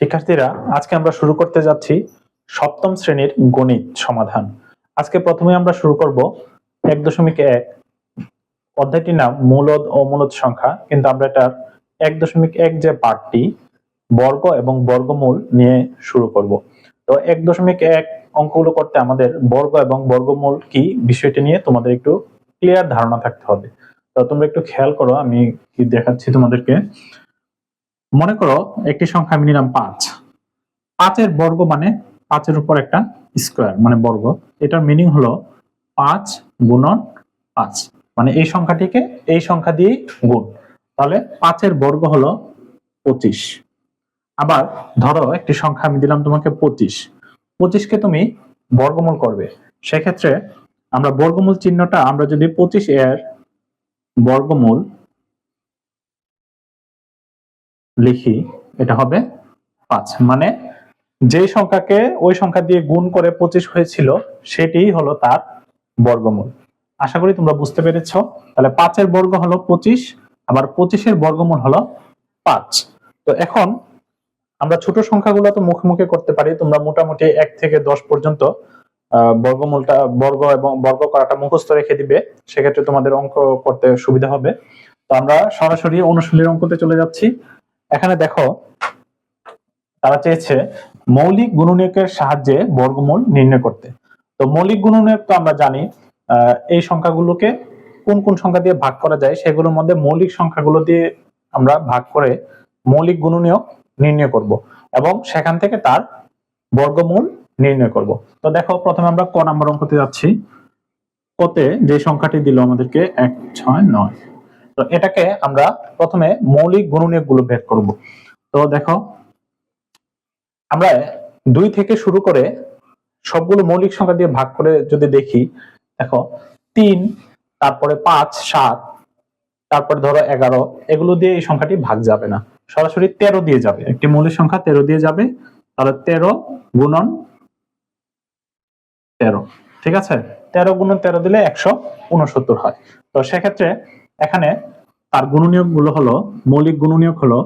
শিক্ষার্থীরা, আজকে আমরা শুরু করতে যাচ্ছি সপ্তম শ্রেণির গণিত সমাধান। আজকে প্রথমে আমরা শুরু করব এক দশমিক এক। অধ্যায়টির নাম মূলদ ও মূলদ সংখ্যা, কিন্তু আমরা এটার এক দশমিক এক যে পার্টটি বর্গ এবং বর্গমূল নিয়ে শুরু করব। তো এক দশমিক এক অঙ্কগুলো করতে আমাদের বর্গ এবং বর্গমূল কি, বিষয়টি নিয়ে তোমাদের একটু ক্লিয়ার ধারণা থাকতে হবে। তো তোমরা একটু খেয়াল করো, আমি কি দেখাচ্ছি তোমাদেরকে। মনে করো একটি সংখ্যা আমি নিলাম পাঁচ। পাঁচের বর্গ মানে পাঁচের উপর একটা স্কোয়ার মানে বর্গ। এটার মিনিং হলো পাঁচ গুণন পাঁচ। মানে এই সংখ্যাটিকে এই সংখ্যা দিয়ে গুণ। তাহলে পাঁচের বর্গ হলো পঁচিশ। আবার ধরো একটি সংখ্যা আমি দিলাম তোমাকে পঁচিশ। পঁচিশকে তুমি বর্গমূল করবে। সেক্ষেত্রে আমরা বর্গমূল চিহ্নটা আমরা যদি পঁচিশ এর বর্গমূল লিখি, এটা হবে পাঁচ। মানে যে সংখ্যাকে ওই সংখ্যা দিয়ে গুণ করে পঁচিশ হয়েছিল সেটি হলো তার বর্গমূল। আশা করি তোমরা বুঝতে পেরেছ। তাহলে পাঁচের বর্গ হলো পঁচিশ, আবার পঁচিশের বর্গমূল হলো পাঁচ। তো এখন আমরা ছোট সংখ্যাগুলো তো মুখে করতে পারি, তোমরা মোটামুটি এক থেকে দশ পর্যন্ত বর্গমূলটা, বর্গ এবং বর্গ করাটা মুখস্থ রেখে দিবে। সেক্ষেত্রে তোমাদের অঙ্ক করতে সুবিধা হবে। তো আমরা সরাসরি অনুশীলনের অঙ্কতে চলে যাচ্ছি। এখানে দেখো, তারা চেয়েছে মৌলিক গুণনীয়কের সাহায্যে বর্গমূল নির্ণয় করতে। তো মৌলিক গুণনীয়ক তো আমরা জানি এই সংখ্যাগুলোকে কোন কোন সংখ্যা দিয়ে ভাগ করা যায়, সেগুলোর মধ্যে মৌলিক সংখ্যাগুলো দিয়ে আমরা ভাগ করে মৌলিক গুণনীয়ক নির্ণয় করব এবং সেখান থেকে তার বর্গমূল নির্ণয় করব। তো দেখো, প্রথমে আমরা ক নাম্বার অঙ্কতে যাচ্ছি। কতে যে সংখ্যাটি দিল আমাদেরকে এক, ছয়, নয়। তো এটাকে আমরা প্রথমে মৌলিক গুণনীয়কগুলো বের করব। তো দেখো, আমরা দুই থেকে শুরু করে সবগুলো মৌলিক সংখ্যা দিয়ে ভাগ করে যদি দেখি, দেখো, তিন, তারপরে পাঁচ, সাত, তারপরে ধরো এগারো, এগুলো দিয়ে এই সংখ্যাটি ভাগ যাবে না। সরাসরি তেরো দিয়ে যাবে। একটি মৌলিক সংখ্যা তেরো দিয়ে যাবে, তাহলে তেরো গুণন তেরো। ঠিক আছে? তেরো গুণন তেরো দিলে একশো উনসত্তর হয়। তো সেক্ষেত্রে এখানে তার গুণনীয়কগুলো হলো, মৌলিক গুণনীয়ক হলো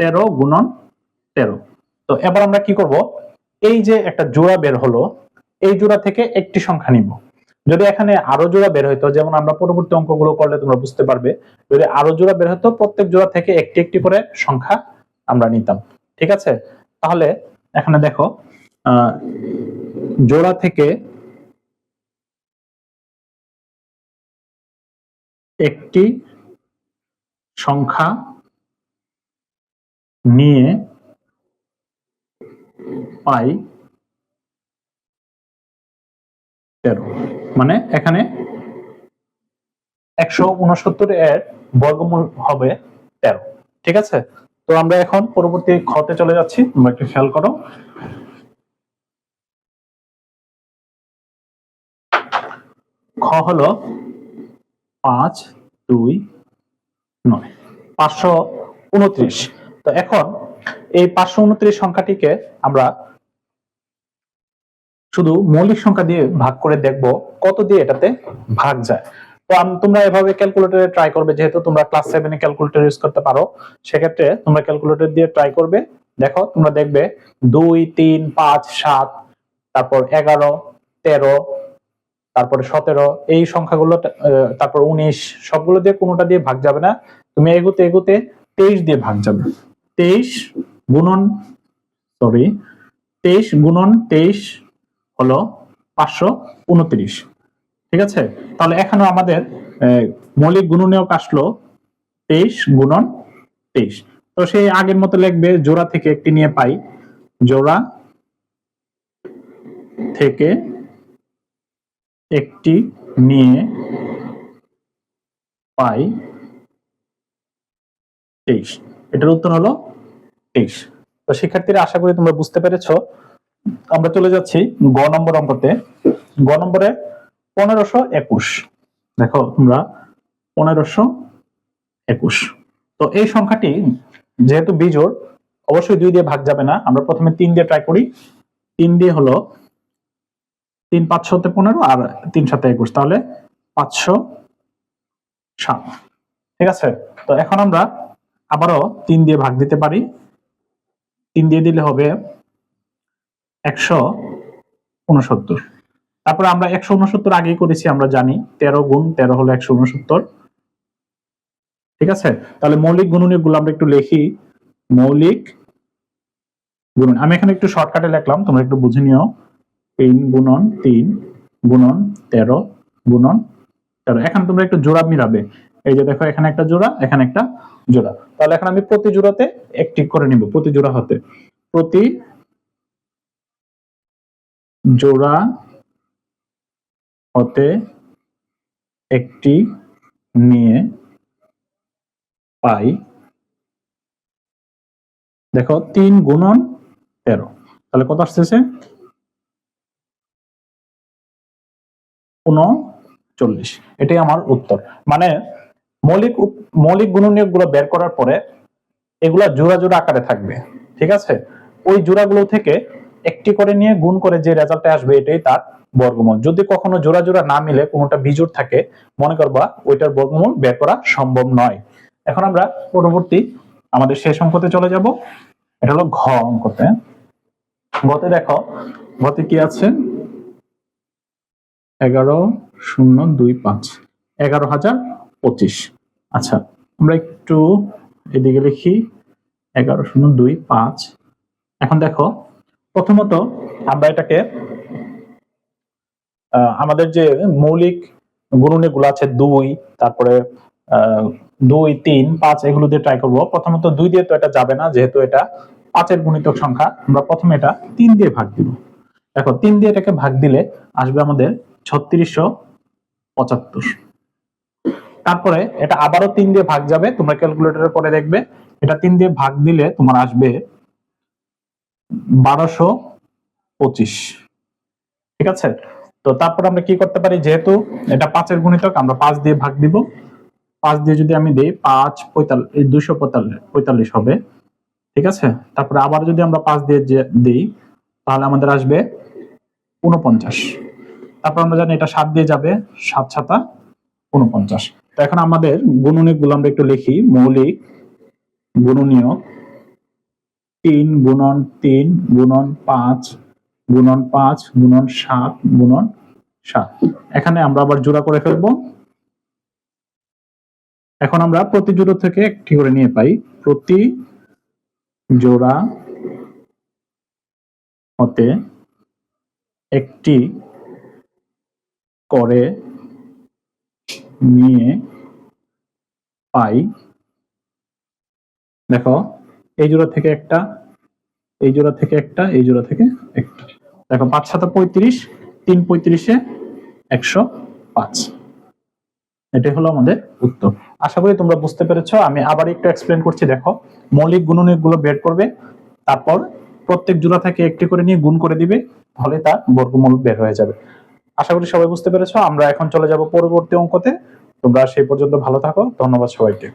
তেরো গুণন তেরো। তো এবার আমরা কি করব? এই যে একটা জোড়া বের হলো, এই জোড়া থেকে একটি সংখ্যা নিব। যদি এখানে আরও জোড়া বের হইতো, যেমন আমরা পরবর্তী অঙ্কগুলো করলে তোমরা বুঝতে পারবে, যদি আরও জোড়া বের হতো, প্রত্যেক জোড়া থেকে একটি একটি করে সংখ্যা আমরা নিতাম। ঠিক আছে? তাহলে এখানে দেখো জোড়া থেকে একটি সংখ্যা নিয়ে পাই তেরো। মানে এখানে একশো উনসত্তর এর বর্গমূল হবে তেরো। ঠিক আছে? তো আমরা এখন পরবর্তী খতে চলে যাচ্ছি। তোমরা একটু খেয়াল করো। খ হলো পাঁচ, দুই, নয়। পাঁচশো উনত্রিশ। তো এখন এই পাঁচশো উনত্রিশ সংখ্যাটিকে আমরা শুধু মৌলিক সংখ্যা দিয়ে ভাগ করে দেখব কত দিয়ে এটাতে ভাগ যায়। তো তোমরা এভাবে ক্যালকুলেটরে ট্রাই করবে, যেহেতু তোমরা ক্লাস সেভেনে ক্যালকুলেটর ইউজ করতে পারো, সেক্ষেত্রে তোমরা ক্যালকুলেটর দিয়ে ট্রাই করবে। দেখো, তোমরা দেখবে দুই, তিন, পাঁচ, সাত, তারপর এগারো, তেরো, তারপরে সতেরো, এই সংখ্যাগুলো তারপর উনিশ, সবগুলো দিয়ে কোনোটা দিয়ে ভাগ যাবে না। তুমি এগুতে এগুতে তেইশ দিয়ে ভাগ যাবে। তেইশ গুণন সরি তেইশ গুণন তেইশ হলো পাঁচশো উনত্রিশ। ঠিক আছে? তাহলে এখানে আমাদের মৌলিক গুণনীয়ক আসলো তেইশ গুণন তেইশ। তো সেই আগের মতো লিখবে, জোড়া থেকে একটি নিয়ে পাই। জোড়া থেকে একটি নিয়ে পাই তেইশ। এটার উত্তর হলো তেইশ। তো শিক্ষার্থীরা, আশা করি তোমরা বুঝতে পেরেছ। আমরা চলে যাচ্ছি গ নম্বর অঙ্কতে। গ নম্বরে পনেরোশো একুশ। দেখো তোমরা, পনেরোশো একুশ। তো এই সংখ্যাটি যেহেতু বিজোড়, অবশ্যই দুই দিয়ে ভাগ যাবে না। আমরা প্রথমে তিন দিয়ে ট্রাই করি। তিন দিয়ে হলো তিন পাঁচশো হতে পনেরো আর তিন সাথে একুশ। তাহলে পাঁচশো সাত। ঠিক আছে? তো এখন আমরা আবারও তিন দিয়ে ভাগ দিতে পারি। তিন দিয়ে দিলে হবে একশো উনসত্তর। তারপরে আমরা একশো উনসত্তর আগেই করেছি, আমরা জানি। তেরো গুণ তেরো হলো একশো উনসত্তর। ঠিক আছে? তাহলে মৌলিক গুণনীয়গুলো আমরা একটু লিখি। মৌলিক গুণন। আমি এখানে একটু শর্টকাটে লিখলাম, তোমরা একটু বুঝে নিও। তিন গুণন তিন গুণন তেরো গুণন তেরো। এখন তোমরা একটু জোড়া মিলাবে। এই যে দেখো, এখানে একটা জোড়া, এখানে একটা জোড়া। তাহলে এখন আমি প্রতি জোড়াতে একটি করে নিব, প্রতি জোড়া হতে। প্রতি জোড়া হতে একটি নিয়ে পাই। দেখো, তিন গুণন তেরো। তাহলে কত আসতেছে উনচল্লিশ এটাই আমার উত্তর। মানে মৌলিক মৌলিক গুণনীয়কগুলো বের করার পরে এগুলা জোড়া জোড়া আকারে থাকবে। ঠিক আছে? ওই জোড়াগুলো থেকে একটি করে নিয়ে গুণ করে যে রেজাল্টে আসবে, এটাই তার বর্গমূল। যদি কখনো জোড়া জোড়া না মিলে কোনোটা বিজোড় থাকে, মনে করবা ওইটার বর্গমূল বের করা সম্ভব নয়। এখন আমরা পরবর্তী আমাদের শেষ অঙ্কতে চলে যাব। এটা হলো ঘ অঙ্কতে। গতে দেখো, গতে কি আছে? এগারো শূন্য দুই পাঁচ। এগারো হাজার পঁচিশ। আচ্ছা আমরা একটু এদিকে লিখি। এগারো শূন্য দুই পাঁচ। এখন দেখো, প্রথমত আমরা এটাকে আমাদের যে মৌলিক গুণনী গুলো আছে দুই, তারপরে দুই, তিন, পাঁচ, এগুলো দিয়ে ট্রাই করব। প্রথমত দুই দিয়ে তো এটা যাবে না, যেহেতু এটা পাঁচের গুণিতক সংখ্যা। আমরা প্রথমে এটা তিন দিয়ে ভাগ দিব। দেখো, তিন দিয়ে এটাকে ভাগ দিলে আসবে আমাদের ছত্রিশশো পঁচাত্তর। তারপরে এটা আবারও তিন দিয়ে ভাগ যাবে, তোমরা ক্যালকুলেটরে করে দেখবে। এটা তিন দিয়ে ভাগ দিলে তোমার আসবে বারোশো পঁচিশ। ঠিক আছে? তো তারপর আমরা কি করতে পারি? যেহেতু এটা পাঁচের গুণিতক, আমরা পাঁচ দিয়ে ভাগ দিব। পাঁচ দিয়ে যদি আমি দিই, পাঁচ পঁয়তাল্লিশ দুশো পঁয়তাল্লিশ হবে। ঠিক আছে? তারপরে আবার যদি আমরা পাঁচ দিয়ে দিই, তাহলে আমাদের আসবে উনপঞ্চাশ তারপর আমরা জানি এটা সাত দিয়ে যাবে, সাত সাতা উনপঞ্চাশ তো এখন আমাদের গুণনীয়গুলো আমরা একটু লিখি। মৌলিক গুণনীয় তিন গুণন তিন গুণন পাঁচ গুণন পাঁচ, গুণন সাত গুণন সাত। এখানে আমরা আবার জোড়া করে ফেলব। এখন আমরা প্রতি জোড়া থেকে একটি করে নিয়ে পাই। প্রতি জোড়া হতে একটি করে নিয়ে পাই। দেখো, এই জোড়া থেকে একটা, এই জোড়া থেকে একটা, এই জোড়া থেকে একটা। দেখো, পাঁচ সাত পঁয়ত্রিশ, তিন পঁয়ত্রিশে একশো পাঁচ। এটাই হলো আমাদের উত্তর। আশা করি তোমরা বুঝতে পেরেছ, আমি আবার একটু এক্সপ্লেন করছি, দেখো, মৌলিক গুণনীয়কগুলো বের করবে, তারপর প্রত্যেক জোড়া থেকে একটি করে নিয়ে গুণ করে দিবে, তাহলে তার বর্গমূল বের হয়ে যাবে। আশা করি সবাই বুঝতে পেরেছ, আমরা এখন চলে যাব পরবর্তী অঙ্কতে। তোমরা সেই পর্যন্ত ভালো থাকো, ধন্যবাদ সবাইকে।